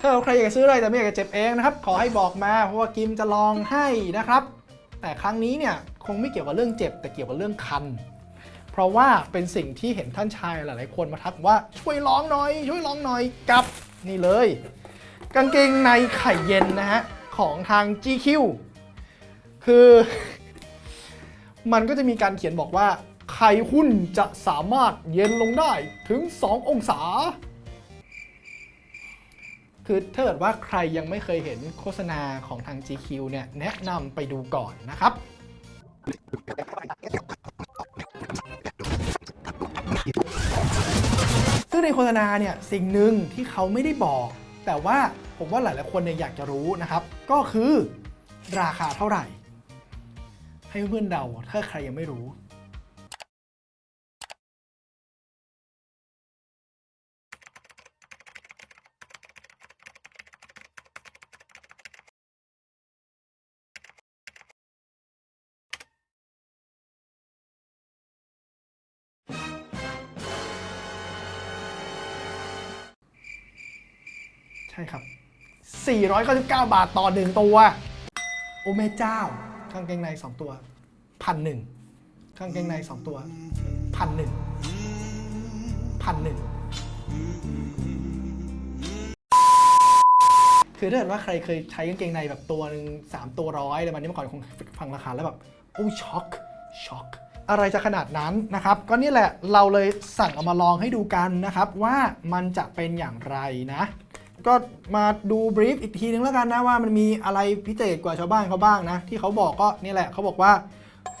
ถ้าใครอยากจะซื้ออะไรแต่ไม่อยากจะเจ็บเองนะครับ ขอให้บอกมาเพราะว่ากิมจะลองให้นะครับ แต่ครั้งนี้เนี่ยคงไม่เกี่ยวกับเรื่องเจ็บ แต่เกี่ยวกับเรื่องคัน เพราะว่าเป็นสิ่งที่เห็นท่านชายหลายๆคนมาทักว่าช่วยลองหน่อย ช่วยลองหน่อยกับนี่เลย กางเกงในไข่เย็นนะฮะของทาง GQ คือ มันก็จะมีการเขียนบอกว่าไข่หุ้นจะสามารถเย็นลงได้ถึง 2 องศา คือถ้าเกิดว่าใครยังไม่เคยเห็นโฆษณาของทาง GQ เนี่ยแนะนำไปดูก่อนนะครับ ซึ่งในโฆษณาเนี่ยสิ่งหนึ่งที่เขาไม่ได้บอก แต่ว่าผมว่าหลายๆคนเนี่ยอยากจะรู้นะครับ ก็คือราคาเท่าไหร่ ให้เพื่อนเดาถ้าใครยังไม่รู้ ช่ครับ 499 บาทต่อหนึ่งตัว โอ้แม่เจ้ากางเกงใน2ตัวพันหนึ่งกางเกงใน2ตัวพันหนึ่งพันหนึ่งคือถ้าเกิดว่าใครเคยใช้กางเกงในแบบตัวหนึ่งสามตัวร้อยอะไรแบบนี้มื่อก่อนคงฟังราคาแล้วแบบ โอ้ช็อกช็อกอะไรจะขนาดนั้นนะครับ ก็นี่แหละเราเลยสั่งเอามาลองให้ดูกันนะครับ ว่ามันจะเป็นอย่างไรนะ ก็มาดูบรีฟอีกทีนึงแล้วกันนะว่ามันมีอะไรพิเศษกว่าชาวบ้านเขาบ้างนะ ที่เขาบอกก็นี่แหละเขาบอกว่า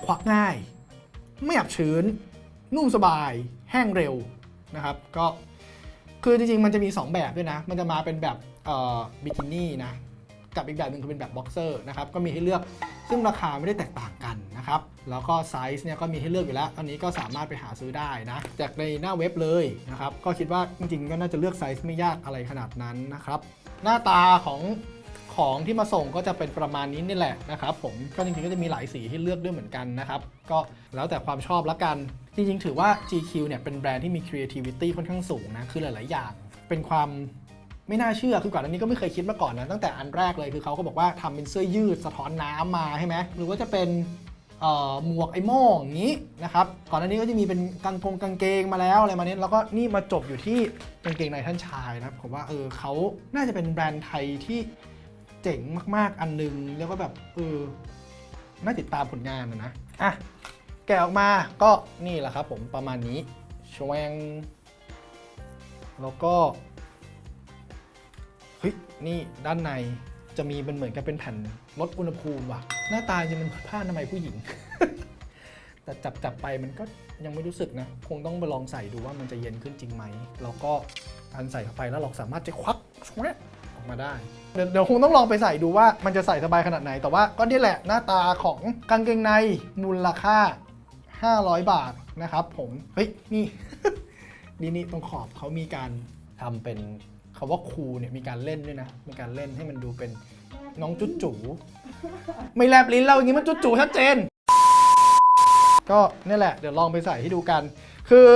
ควักง่าย ไม่อับชื้น นุ่มสบาย แห้งเร็วนะครับ ก็คือจริงๆ มันจะมี 2 แบบด้วยนะ มันจะมาเป็นแบบบิกินี่นะ กับอีกแบบหนึ่งคือเป็นแบบบ็อกเซอร์นะครับ ก็มีให้เลือก ซึ่งราคาไม่ได้แตกต่างกัน นะครับแล้วก็ไซส์เนี่ยก็มีให้เลือกอยู่แล้วตอนนี้ก็สามารถไปหาซื้อได้นะจากในหน้าเว็บเลยนะครับก็คิดว่าจริงๆก็น่าจะเลือกไซส์ไม่ยากอะไรขนาดนั้นนะครับหน้าตาของของที่มาส่งก็จะเป็นประมาณนี้นี่แหละนะครับผมก็จริงๆก็จะมีหลายสีให้เลือกด้วยเหมือนกันนะครับก็แล้วแต่ความชอบละกัน จริงๆ ถือว่า GQ เนี่ยเป็นแบรนด์ที่มี creativity ค่อนข้างสูงนะคือหลายๆ อย่าง เป็นความไม่น่าเชื่อคือก่อนอันนี้ก็ไม่เคยคิดมาก่อนนะตั้งแต่อันแรกเลยคือเขาก็บอกว่าทำเป็นเสื้อยืดสะท้อนน้ำมาใช่ไหมหรือว่าจะเป็น หมวกไอ้โม่งอย่างนี้นะครับก่อนอันนี้ก็จะมีเป็นกางกงกางเกงมาแล้วอะไรมาเนี้ยแล้วก็นี่มาจบอยู่ที่กางเกงในท่านชายนะครับผมว่าเออเขาน่าจะเป็นแบรนด์ไทยที่เจ๋งมากๆอันนึง แล้วก็แบบเออน่าติดตามผลงานนะนะอะแกะออกมาก็นี่แหละครับผมประมาณนี้ชวงแล้วก็เฮ้ยนี่ด้านใน จะมีเป็นเหมือนกับเป็นแผ่นลดอุณหภูมิว่ะ หน้าตาจะเป็นผ้าอนามัยผู้หญิง แต่จับจับไปมันก็ยังไม่รู้สึกนะ คงต้องไปลองใส่ดูว่ามันจะเย็นขึ้นจริงไหม แล้วก็การใส่เข้าไปแล้วเราสามารถจะควักชวงออกมาได้ เดี๋ยวเดี๋ยวคงต้องลองไปใส่ดูว่ามันจะใส่สบายขนาดไหน แต่ว่าก็นี่แหละหน้าตาของกางเกงในมูลค่า 500 บาทนะครับ ผม เฮ้ย นี่ นี่นี่ตรงขอบเขามีการทำเป็น คาว่าครูเนี่ยมีการเล่นด้วยนะ มีการเล่นให้มันดูเป็นน้องจุดจูไม่แลบลิ้นเราอย่างนี้มันจุดจูชัดเจน ก็นี่แหละ เดี๋ยวลองไปใส่ให้ดูกัน คือ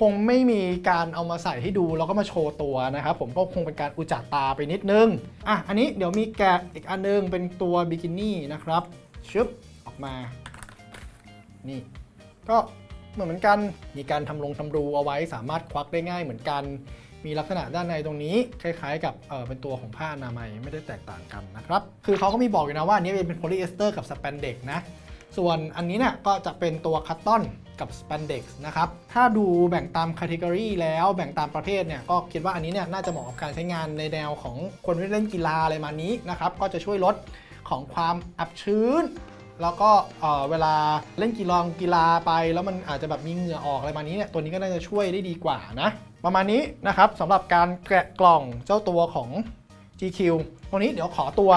คงไม่มีการเอามาใส่ให้ดูแล้วก็มาโชว์ตัวนะครับผมก็คงเป็นการอุจจาตาไปนิดนึง อะ อันนี้เดี๋ยวมีแกะอีกอันนึงเป็นตัวบิกินี่นะครับชึบออกมา นี่ ก็เหมือนเหมือนกันมีการทำลงทำรูเอาไว้สามารถควักได้ง่ายเหมือนกัน มีลักษณะด้านในตรงนี้คล้ายๆ กับเออเป็นตัวของผ้าอนามัยไม่ได้แตกต่างกันนะครับ คือเขาก็มีบอกอยู่นะว่าอันนี้เป็นโพลีเอสเตอร์กับสแปนเด็กนะ ส่วนอันนี้เนี่ยก็จะเป็นตัวคัตตอนกับส p ปนเด็กนะครับ ถ้าดูแบ่งตาม c a t e g o r y แล้วแบ่งตามประเภทเนี่ยก็คิดว่าอันนี้เนี่ยน่าจะเหมาะกับการใช้งานในแนวของคนที่เล่นกีฬาอะไรมานี้นะครับก็จะช่วยลดของความอับชื้น แล้วก็เอ่อเวลาเล่นกีฬากีฬาไป แล้วมันอาจจะแบบมีเหงื่อออกอะไรมานี้เนี่ยตัวนี้ก็น่าจะช่วยได้ดีกว่านะ ประมาณนี้นะครับสำหรับการแกะกล่องเจ้าตัวของ GQ ตรงนี้เดี๋ยวขอตัว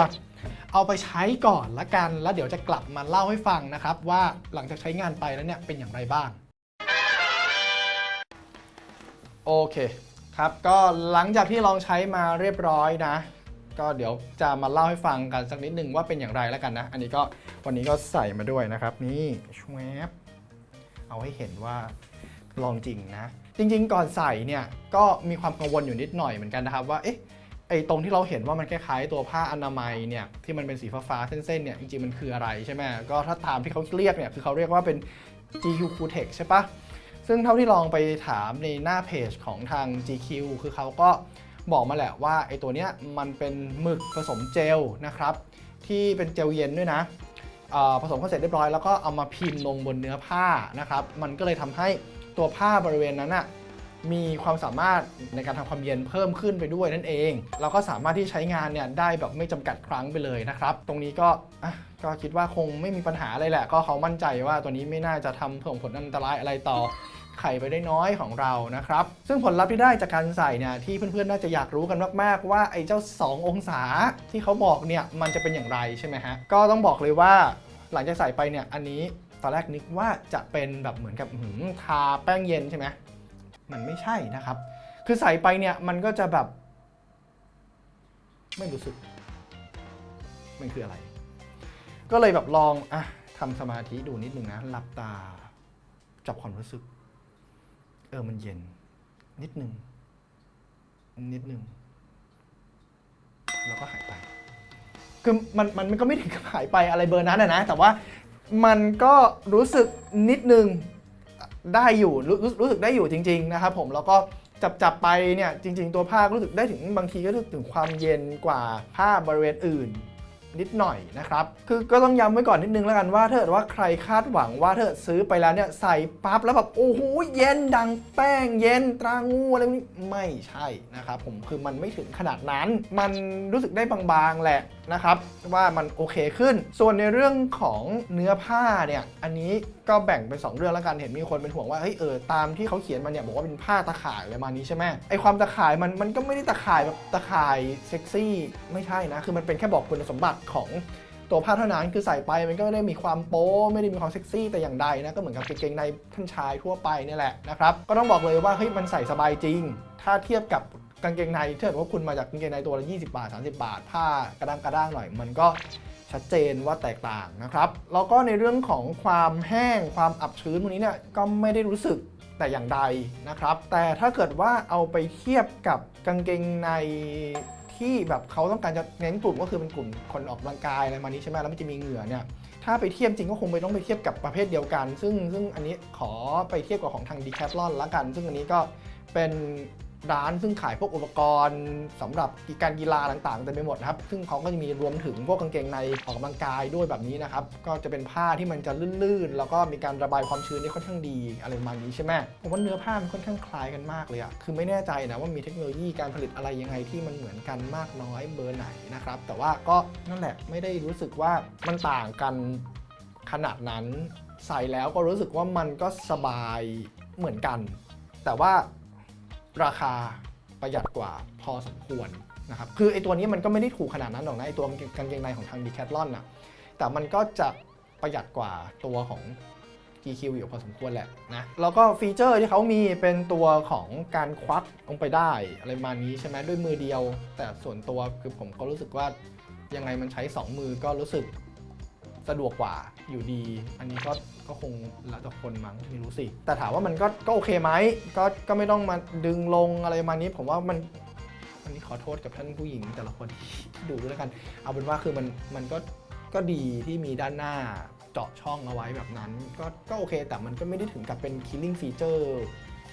เอาไปใช้ก่อนละกัน แล้วเดี๋ยวจะกลับมาเล่าให้ฟังนะครับ ว่าหลังจากใช้งานไปแล้วเนี่ยเป็นอย่างไรบ้าง โอเคครับก็หลังจากที่ลองใช้มาเรียบร้อยนะ ก็เดี๋ยวจะมาเล่าให้ฟังกันสักนิดหนึ่งว่าเป็นอย่างไรแล้วกันนะ อันนี้ก็วันนี้ก็ใส่มาด้วยนะครับ นี่ชวบเอาให้เห็นว่าลองจริงนะ จริง ๆ ก่อนใส่เนี่ยก็มีความกังวลอยู่นิดหน่อยเหมือนกันนะครับว่าเอ๊ะไอ้ตรงที่เราเห็นว่ามันคล้ายๆตัวผ้าอนามัยเนี่ยที่มันเป็นสีฟ้าๆเส้นๆเนี่ยจริงๆมันคืออะไรใช่ไหมก็ถ้าตามที่เขาเรียกเนี่ยคือเขาเรียกว่าเป็น GQ Q-Tex ใช่ปะซึ่งเท่าที่ลองไปถามในหน้าเพจของทาง GQ คือเขาก็ บอกมาแหละว่าไอ้ตัวเนี้ยมันเป็นหมึกผสมเจลนะครับ ที่เป็นเจลเย็นด้วยนะผสมเข้าเสร็จเรียบร้อยแล้วก็เอามาพิมพ์ลงบนเนื้อผ้านะครับ มันก็เลยทำให้ตัวผ้าบริเวณนั้นอะมีความสามารถในการทำความเย็นเพิ่มขึ้นไปด้วยนั่นเองแล้วก็สามารถที่ใช้งานเนี่ยได้แบบไม่จำกัดครั้งไปเลยนะครับ ตรงนี้ก็ก็คิดว่าคงไม่มีปัญหาอะไรแหละ ก็เขามั่นใจว่าตัวนี้ไม่น่าจะทำส่งผลอันตรายอะไรต่อ ไข่ไปได้น้อยของเรานะครับ ซึ่งผลลัพธ์ที่ได้จากการใส่เนี่ยที่เพื่อนๆ น่าจะอยากรู้กันมากๆ ว่าไอ้เจ้า 2 องศาที่เขาบอกเนี่ยมันจะเป็นอย่างไรใช่ไหมฮะ ก็ต้องบอกเลยว่าหลังจากใส่ไปเนี่ยอันนี้ตอนแรกนึกว่าจะเป็นแบบเหมือนกับหือทาแป้งเย็นใช่ไหมมันไม่ใช่นะครับ คือใส่ไปเนี่ยมันก็จะแบบ ไม่รู้สึก มันคืออะไร ก็เลยแบบลองอะทำสมาธิดูนิดนึงนะหลับตาจับความรู้สึก เออมันเย็น นิดนึง นิดนึง แล้วก็หายไป คือมันมันก็ไม่ถึงกับหายไปอะไรเบอร์นั้นอะนะ แต่ว่ามันก็รู้สึกนิดนึงได้อยู่รู้รู้สึกได้อยู่จริง ๆ นะครับผมแล้วก็จับจับไปเนี่ยจริง ๆ ตัวผ้ารู้สึกได้ถึงบางทีก็รู้สึกถึงความเย็นกว่าผ้าบริเวณอื่น นิดหน่อยนะครับ คือก็ต้องย้ำไว้ก่อนนิดนึงแล้วกันว่าถ้าเกิดว่าใครคาดหวังว่าถ้าเกิดซื้อไปแล้วเนี่ยใส่ปั๊บแล้วแบบโอ้โหเย็นดังแป้งเย็นตรางูอะไรพวกนี้ไม่ใช่นะครับผมคือมันไม่ถึงขนาดนั้น มันรู้สึกได้บางๆแหละนะครับว่ามันโอเคขึ้น ส่วนในเรื่องของเนื้อผ้าเนี่ยอันนี้ก็แบ่งเป็นสองเรื่องแล้วกันเห็นมีคนเป็นห่วงว่าเฮ้ยเออตามที่เขาเขียนมาเนี่ยบอกว่าเป็นผ้าตะข่ายอะไรมานี้ใช่ไหมไอความตะข่ายมันมันก็ไม่ได้ตะข่ายแบบตะข่ายเซ็กซี่ไม่ใช่นะคือมันเป็นแค่บอกคุณสมบัติของตัวผ้าเท่านั้นคือใส่ไปมันก็ไม่ได้มีความโป๊ไม่ได้มีความเซ็กซี่แต่อย่างใดนะก็เหมือนกับกางเกงในท่านชายทั่วไปนี่แหละนะครับก็ต้องบอกเลยว่าเฮ้ยมันใส่สบายจริง ถ้าเทียบกับกางเกงในถ้าเกิดว่าคุณมาจากกางเกงในตัวละ20 บาท 30 บาท ผ้ากระด้างกระด้างหน่อยมันก็ชัดเจนว่าแตกต่างนะครับแล้วก็ในเรื่องของความแห้งความอับชื้นพวกนี้เนี่ยก็ไม่ได้รู้สึกแต่อย่างใดนะครับ แต่ถ้าเกิดว่าเอาไปเทียบกับกางเกงใน ที่แบบเขาต้องการจะเน้นกลุ่มก็คือเป็นกลุ่มคนออกกำลังกายอะไรมานี้ใช่ไหมแล้วมันจะมีเหงื่อเนี่ยถ้าไปเทียบจริงก็คงไปต้องไปเทียบกับประเภทเดียวกัน ซึ่งซึ่งอันนี้ขอไปเทียบกับของทางดีแคทลอนละกัน ซึ่งอันนี้ก็เป็น ร้านซึ่งขายพวกอุปกรณ์สำหรับการกีฬาต่างๆเต็มไปหมดนะครับซึ่งเขาก็จะมีรวมถึงพวกกางเกงในออกกำลังกายด้วยแบบนี้นะครับก็จะเป็นผ้าที่มันจะลื่นๆ แล้วก็มีการระบายความชื้นได้ค่อนข้างดีอะไรประมาณนี้ใช่ไหมผมว่าเนื้อผ้ามันค่อนข้างคล้ายกันมากเลยอะคือไม่แน่ใจนะว่ามีเทคโนโลยีการผลิตอะไรยังไงที่มันเหมือนกันมากน้อยเบอร์ไหนนะครับแต่ว่าก็นั่นแหละไม่ได้รู้สึกว่ามันต่างกันขนาดนั้นใส่แล้วก็รู้สึกว่ามันก็สบายเหมือนกัน แต่ว่า ราคาประหยัดกว่าพอสมควรนะครับคือไอตัวนี้มันก็ไม่ได้ถูกขนาดนั้นหรอกนะไอตัวกางเกงในของทาง Decathlon น่ะแต่มันก็จะประหยัดกว่าตัวของ GQ อยู่พอสมควรแหละนะแล้วก็ฟีเจอร์ที่เขามีเป็นตัวของการควักลงไปได้อะไรประมาณนี้ใช่ไหมด้วยมือเดียว แต่ส่วนตัวคือผมก็รู้สึกว่ายังไงมันใช้ 2 มือก็รู้สึก สะดวกกว่าอยู่ดี อันนี้ก็ก็คงแล้วแต่คนมั้งไม่รู้สิ แต่ถามว่ามันก็ก็โอเคไหมก็ก็ไม่ต้องมาดึงลงอะไรมานี้ ผมว่ามันอันนี้ขอโทษกับท่านผู้หญิงแต่ละคนที่ดูด้วยกัน เอาเป็นว่าคือมันมันก็ก็ดีที่มีด้านหน้าเจาะช่องเอาไว้แบบนั้น ก็ก็โอเค แต่มันก็ไม่ได้ถึงกับเป็น killing feature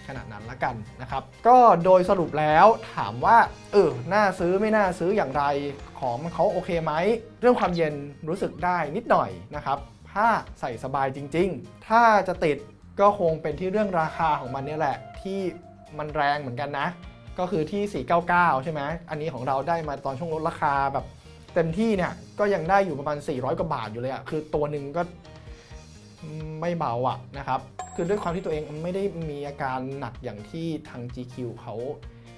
ขนาดนั้นละกันนะครับ ก็โดยสรุปแล้วถามว่าเออน่าซื้อไม่น่าซื้ออย่างไรของมันเขาโอเคไหม เรื่องความเย็นรู้สึกได้นิดหน่อยนะครับผ้าใส่สบายจริง ๆ ถ้าจะติดก็คงเป็นที่เรื่องราคาของมันเนี่ยแหละ ที่มันแรงเหมือนกันนะ ก็คือที่ 499 ใช่ไหมอันนี้ของเราได้มาตอนช่วงลดราคาแบบเต็มที่เนี่ยก็ยังได้อยู่ประมาณ 400 กว่าบาทอยู่เลยอะคือตัวหนึ่งก็ไม่เบาอะนะครับ คือด้วยความที่ตัวเองไม่ได้มีอาการหนักอย่างที่ทาง GQ เขา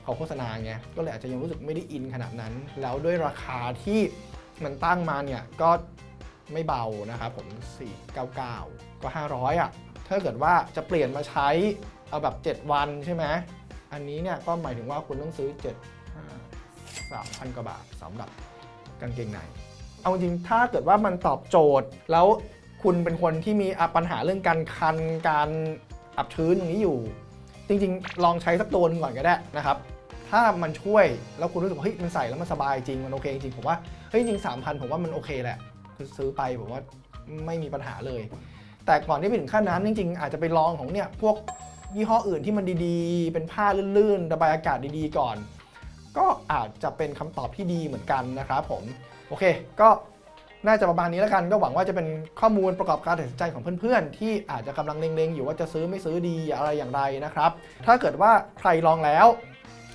เขาโฆษณาไงก็เลยอาจจะยังรู้สึกไม่ได้อินขนาดนั้น แล้วด้วยราคาที่มันตั้งมาเนี่ยก็ไม่เบานะครับผม 499 ก็ 500อะถ้าเกิดว่าจะเปลี่ยนมาใช้เอาแบบ 7 วันใช่ไหมอันนี้เนี่ยก็หมายถึงว่าคุณต้องซื้อ 7 3,000 กว่าบาทสำหรับกางเกงใน เอาจริงถ้าเกิดว่ามันตอบโจทย์แล้ว คุณเป็นคนที่มีปัญหาเรื่องการคันการอับชื้นอย่างนี้อยู่ จริงๆ ลองใช้สักตัวนึงก่อนก็ได้นะครับ ถ้ามันช่วยแล้วคุณรู้สึกว่าเฮ้ยมันใส่แล้วมันสบายจริงมันโอเคจริงผมว่าเฮ้ยจริงสามพันผมว่ามันโอเคแหละคือซื้อไปผมว่าไม่มีปัญหาเลย แต่ก่อนที่ไปถึงขั้นนั้นจริงๆ อาจจะไปลองของเนี่ยพวกยี่ห้ออื่นที่มันดีๆ เป็นผ้าลื่นๆระบายอากาศดีๆก่อน ก็อาจจะเป็นคำตอบที่ดีเหมือนกันนะครับผม โอเค ก็ น่าจะประมาณนี้แล้วกันก็หวังว่าจะเป็นข้อมูลประกอบการตัดสินใจของเพื่อนๆ ที่อาจจะกำลังเล็งๆ อยู่ว่าจะซื้อไม่ซื้อดีอะไรอย่างไรนะครับ ถ้าเกิดว่าใครลองแล้ว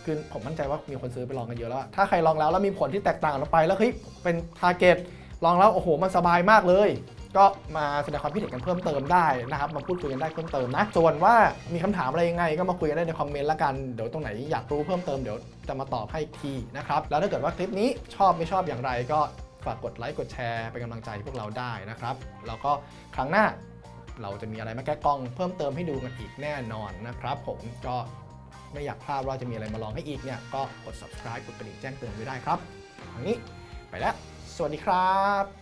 คือผมมั่นใจว่ามีคนซื้อไปลองกันเยอะแล้ว ถ้าใครลองแล้วแล้วมีผลที่แตกต่างออกไปแล้วเฮ้ยเป็นทาร์เก็ตลองแล้วโอ้โหมันสบายมากเลย ก็มาแสดงความคิดเห็นกันเพิ่มเติมได้นะครับ มาพูดคุยกันได้เพิ่มเติมนะ ส่วนว่ามีคำถามอะไรยังไง ก็มาคุยกันได้ในคอมเมนต์ละกัน เดี๋ยวตรงไหนอยากรู้เพิ่มเติมเดี๋ยวจะมาตอบให้ทีนะครับ แล้วถ้าเกิดว่าคลิปนี้ชอบไม่ชอบอย่างไรก็ ฝากกดไลค์กดแชร์เป็นกำลังใจให้พวกเราได้นะครับ แล้วก็ครั้งหน้าเราจะมีอะไรมาแก้กล้องเพิ่มเติมให้ดูกันอีกแน่นอนนะครับ ผมก็ไม่อยากพลาดว่าจะมีอะไรมาลองให้อีกเนี่ยก็กด subscribe กดกระดิ่งแจ้งเตือนไว้ได้ครับทางนี้ไปแล้ว สวัสดีครับ